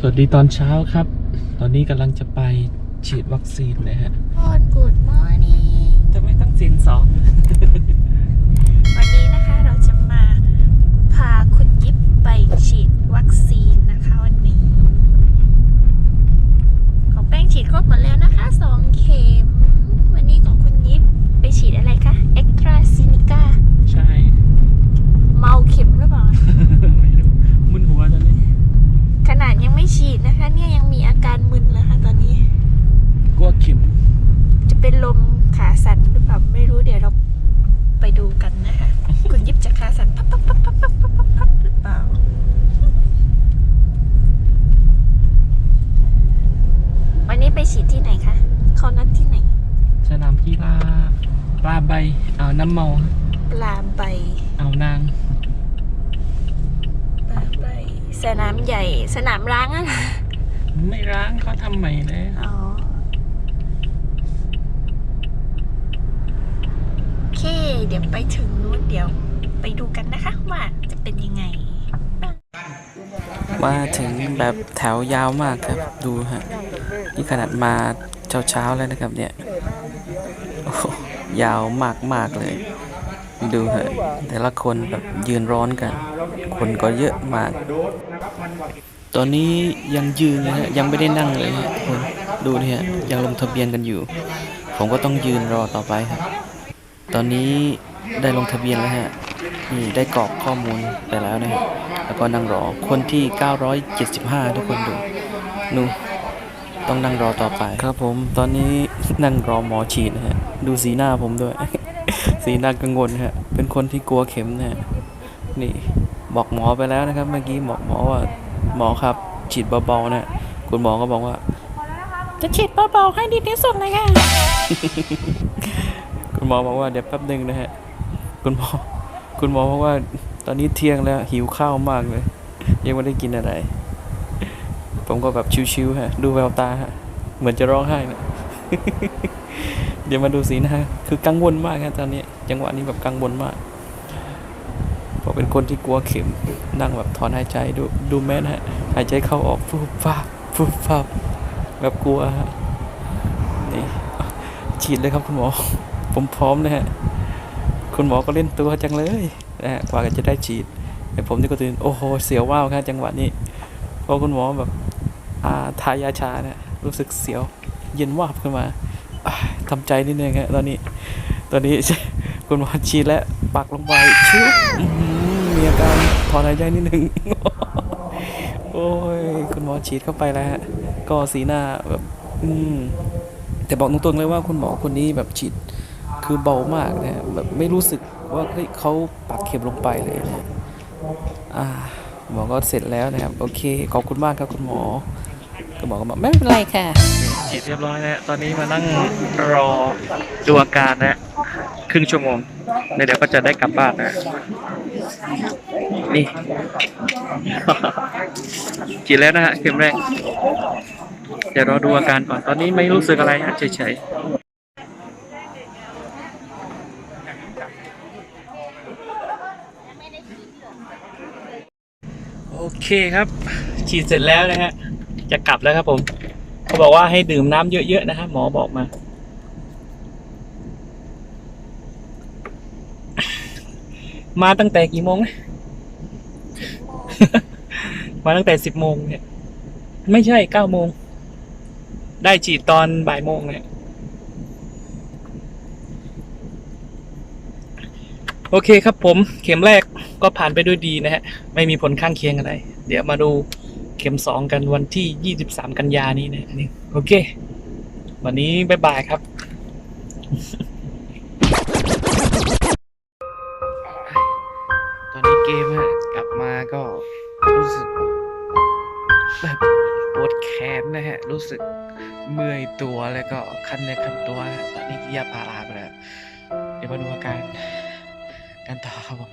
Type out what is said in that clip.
สวัสดีตอนเช้าครับ ตอนนี้กำลังจะไปฉีดวัคซีนนะฮะพอด Good morning ทำไมต้องเสียงสอง็นลมขาสั่นหรือเปล่าไม่รู้เดี๋ยวเราไปดูกันนะคะ คุณยิบจะขาสั่นปั๊บปั๊บปั๊บปั๊บปั๊บพับพับหรือเปล่าวันนี้ไปฉีดที่ไหนคะเขานัดที่ไหน สนามกีฬาปลาใบเอาน้ำเมาปลาใบเอานางปลาใบสนามใหญ่ สนามร้างอะะไม่ร้างเขาทำใหม่เลย อ๋อ เคเดี๋ยวไปถึงนู้นเดี๋ยว ไปดูกันนะคะว่าจะเป็นยังไง มาถึงแบบแถวยาวมากครับดูฮะนี่ขนาดมาเช้าๆแล้วนะครับเนี่ยยาวมากๆเลย ดูฮะแต่ละคนแบบยืนร้อนกัน คนก็เยอะมาก ตอนนี้ยังยืนเลยฮะยังไม่ได้นั่งเลยฮะดูนี่ฮะยังลงทะเบียนกันอยู่ ผมก็ต้องยืนรอต่อไปครับ ตอนนี้ได้ลงทะเบียนแล้วฮะนี่ได้กรอกข้อมูลไปแล้วนะฮะแล้วก็นั่งรอคนที่ 975 ทุกคนดูนูต้องนั่งรอต่อไปครับผมตอนนี้นั่งรอหมอฉีดนะฮะดูสีหน้าผมด้วย สีหน้ากังวลฮะเป็นคนที่กลัวเข็มนะฮะนี่บอกหมอไปแล้วนะครับ เมื่อกี้บอกหมอว่าหมอครับ ฉีดเบาๆนะคุณหมอก็บอกว่า จะฉีดเบาๆให้ดีที่สุดเลยค่ะ คุณหมอบอกว่าเดี๋ยวแป๊บหนึ่งนะฮะ คุณหมอ คุณหมอบอกว่า ตอนนี้เที่ยงแล้วหิวข้าวมากเลย ยังไม่ได้กินอะไร ผมก็แบบชิวๆฮะ ดูแววตาฮะ เหมือนจะร้องไห้นะเดี๋ยวมาดูสีหน้าคือกังวลมากครับตอนนี้ จังหวะนี้แบบกังวลมากเพราะเป็นคนที่กลัวเข็ม นั่งแบบถอนหายใจดูดูแม่นะฮะ หายใจเข้าออกฟูบฟ้าบฟูบฟ้าบแบบกลัวฮะนี่ฉีดเลยครับคุณหมอ ผมพร้อมนะฮะคุณหมอก็เล่นตัวจังเลยนะฮะกว่าจะได้ฉีดแต่ผมนี่ก็ตื่นโอ้โหเสียวว้าวครับจังหวะนี้พราะคุณหมอแบบอาทายาชาเนี่ยรู้สึกเสียวเย็นวาบขึ้นมาอ่าทำใจนิดนึงฮะตอนนี้ ตอนนี้คุณหมอฉีดแล้วปักลงไปชุบอื้อมีอาการถอนหายใจนิดนึงโอ้ยคุณหมอฉีดเข้าไปแล้วฮะก็สีหน้าแบบ อืมแต่บอกตรงๆเลยว่าคุณหมอคนนี้แบบฉีด คือเบามากนะแบบไม่รู้สึกว่าเฮ้ยเขาปักเข็มลงไปเลยนะอ่าหมอก็เสร็จแล้วนะครับ โอเค ขอบคุณมากครับคุณหมอ ก็บอกก็บอกไม่เป็นไรค่ะฉีดเรียบร้อยแล้วตอนนี้มานั่งรอดูอาการนะครึ่งชั่วโมงเดี๋ยวก็จะได้กลับบ้านนะ นี่ ฉีดแล้วนะฮะเข็มแรกเดี๋ยวรอดูอาการก่อน ตอนนี้ไม่รู้สึกอะไรฮะเฉยๆ โอเคครับ ฉีดเสร็จแล้วนะฮะ จะกลับแล้วครับผม เขาบอกว่าให้ดื่มน้ำเยอะๆนะฮะหมอบอกมา มาตั้งแต่กี่โมงนะมาตั้งแต่สิบโมงเนี่ย ไม่ใช่เก้าโมง ได้ฉีดตอนบ่ายโมงเนี่ย โอเคครับผมเข็มแรกก็ผ่านไปด้วยดีนะฮะ ไม่มีผลข้างเคียงอะไร เดี๋ยวมาดูเข็มสองกันวันที่ 23 กันยานี้นะนี่โอเค วันนี้บ๊ายบายครับตอนนี้เกมฮะกลับมาก็รู้สึกแบบปวดแขนนะฮะ รู้สึกเมื่อยตัวแล้วก็คันเนื้อคันตัว ตอนนี้กินยาพาราไปแล้ว เดี๋ยวมาดูอาการ encantaba.